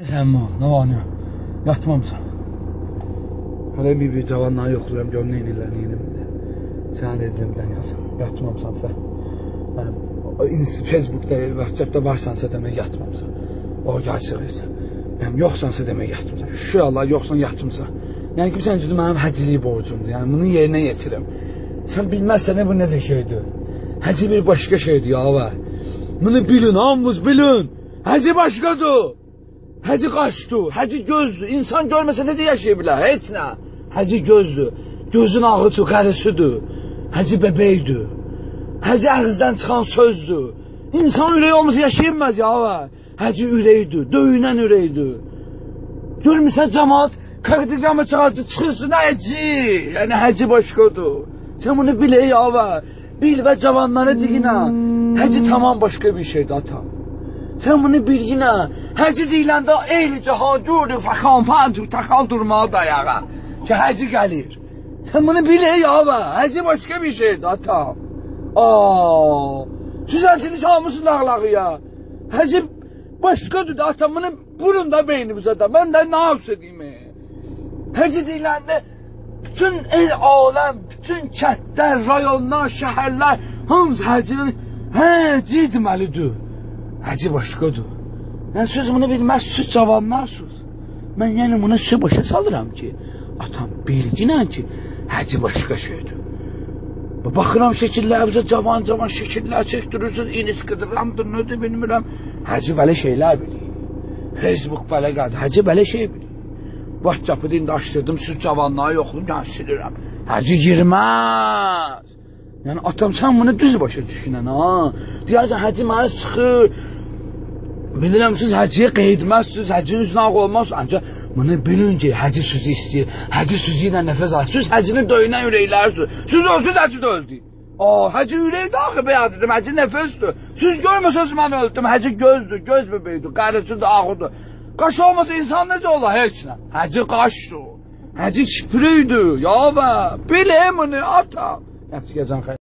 Sən mal, nə var nə? Yatmamısan. Hələ bir bir cavanları yoxlayıram, görüm nə edirlər, nə edirlər. Sənə dedim, dən yaz. Yatmamısan sən. Mənim o inst- Facebookda, WhatsAppda varsansa demək yatmamısan. O yaşırırsan. Yəni yoxsansa demək yatmısan. Şu Allah yoxsan yatmısan. Yəni ki, sən üçün mənim həciliyi borcumdur. Yəni bunu yerinə yetirim. Sən bilməzsən bu necə şeydir. Həcc bir başqa şeydir ya və. Bunu bilin, hamınız bilin. Həcc başqadır. Həci qaşdır, həci gözdür. İnsan görməsə necə yaşaya bilər? Heç nə. Həci gözdür. Gözün ağıtı, qərisidir. Həci bəbəkdir. Həci ağızdan çıxan sözdür. İnsan ürəyi olmasa yaşayılmaz ya. Həci ürəkdir, döyünən ürəkdir. Görmürsən cəmaat kardiqramı çağırdı, çıxırsın həci. Yəni həci başqadır. Sən bunu bil ey ava. Bil və cavanlara deyinə. Həci tamam başqa bir şeydir atam. Sən bunu bilginə, həci deyiləndə eylicə hacur, fakan facur, taxal durmağa dayağa. Ki həci gəlir. Sən bunu bil ey ava, həci başqa bir şeydir atam. Aa, siz həcini çalmışsın ağlağı ya. Həci başqadır da atam, bunu burun da beynimizə də. Mən də nə yapsa deyim. Həci deyiləndə bütün el aləm, bütün kəndlər, rayonlar, şəhərlər hamısı həcinin həci deməlidir. Həci başqadır. Yəni siz bunu bilməzsiniz, cavanlarsınız. Mən yəni bunu sizə başa salıram ki, atam bilginə ki, həci başqa şeydir. Baxıram şəkillərimizə cavan-cavan şəkillər çəkdirirsiniz, inis qıdıramdır, nədir bilmirəm. Həci belə şeylər bilir. Facebook belə gəldi, həci belə şey bilir. WhatsApp-ı indi açdırdım, siz cavanları yoxlayım, yəni silirəm. Həci girməz. Yəni atam sən bunu düz başa düşünən ha. Deyərsən həci mənə çıxır. Bilirəm siz həciyə qeydməzsiniz, həcinin üzünə ağ olmaz. Ancaq bunu bilin ki, həci sizi istəyir. Həci sizi ilə nəfəs alır. Siz həcini döyünən ürəklərsiniz. Siz ölsünüz, həci də öldü. Aa, həci ürəkdə axı bəyad dedim, həci nəfəsdir. Siz görməsəz mən öldüm, həci gözdür, göz bebeyidir, qarıcıdır, ağıdır. Qaş olmasa insan necə olar heç nə? Həci qaşdır. Həci kipriydir, ya bə. Biləm bunu ata. Yaxşı gecən xeyir.